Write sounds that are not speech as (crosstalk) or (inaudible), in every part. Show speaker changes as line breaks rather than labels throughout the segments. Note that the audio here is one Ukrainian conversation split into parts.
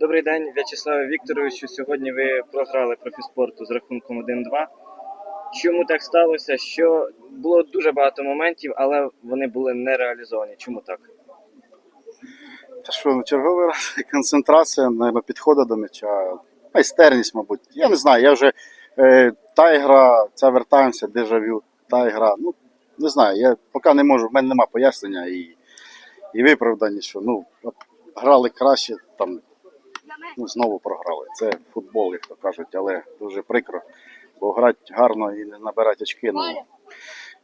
Добрий день, В'ячеславе Вікторовичу. Сьогодні ви програли профіспорту з рахунком 1-2. Чому так сталося? Що було дуже багато моментів, але вони були не реалізовані. Чому так?
Та що, ну, черговий раз (laughs) концентрація, наверное, підходу до м'яча, майстерність, мабуть. Я не знаю, я вже е, та ігра, ця вертаємося, дежавю, та ігра. Ну, не знаю, я поки не можу, в мене нема пояснення і, і виправдання, що ну, грали краще, там, ну, знову програли. Це футбол, як то кажуть, але дуже прикро. Бо грати гарно і не набирати очки, ну,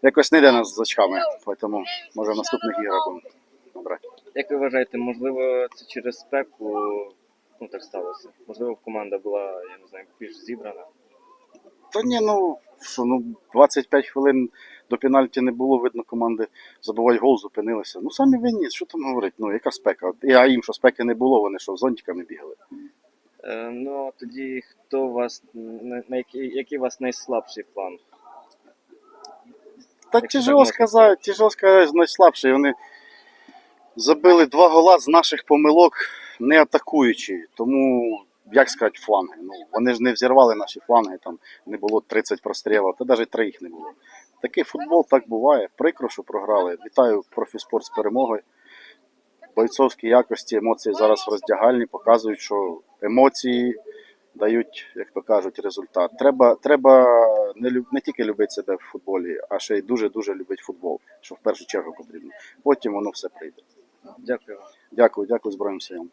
якось не йде нас з очками. Тому, може, в наступних іграх будемо набрати.
Як ви вважаєте, можливо, це через спеку ну, так сталося? Можливо, команда була, я не знаю, більш зібрана.
Та ні, ну що, ну 25 хвилин до пенальті не було, видно, команди забивають гол, зупинилися. Ну самі винні, що там говорить, ну яка спека? А їм що спеки не було, вони що зонтиками бігали.
Е, ну, тоді хто у вас, на, на який, який у вас найслабший план?
Та
Якщо так
тяжело
можна
сказати, тяжело сказати, найслабший. Вони забили два гола з наших помилок, не атакуючи. Тому, як сказати, фланги. Ну, вони ж не взірвали наші фланги, там не було 30 прострілів, та навіть три їх не було. Такий футбол так буває. Прикро, що програли. Вітаю профіспорт з перемогою. Бойцовські якості, емоції зараз в роздягальні показують, що емоції дають, як то кажуть, результат. Треба, треба не, люб- не тільки любити себе в футболі, а ще й дуже-дуже любити футбол, що в першу чергу потрібно. Потім воно все прийде.
Дякую.
Дякую, дякую Збройним силам.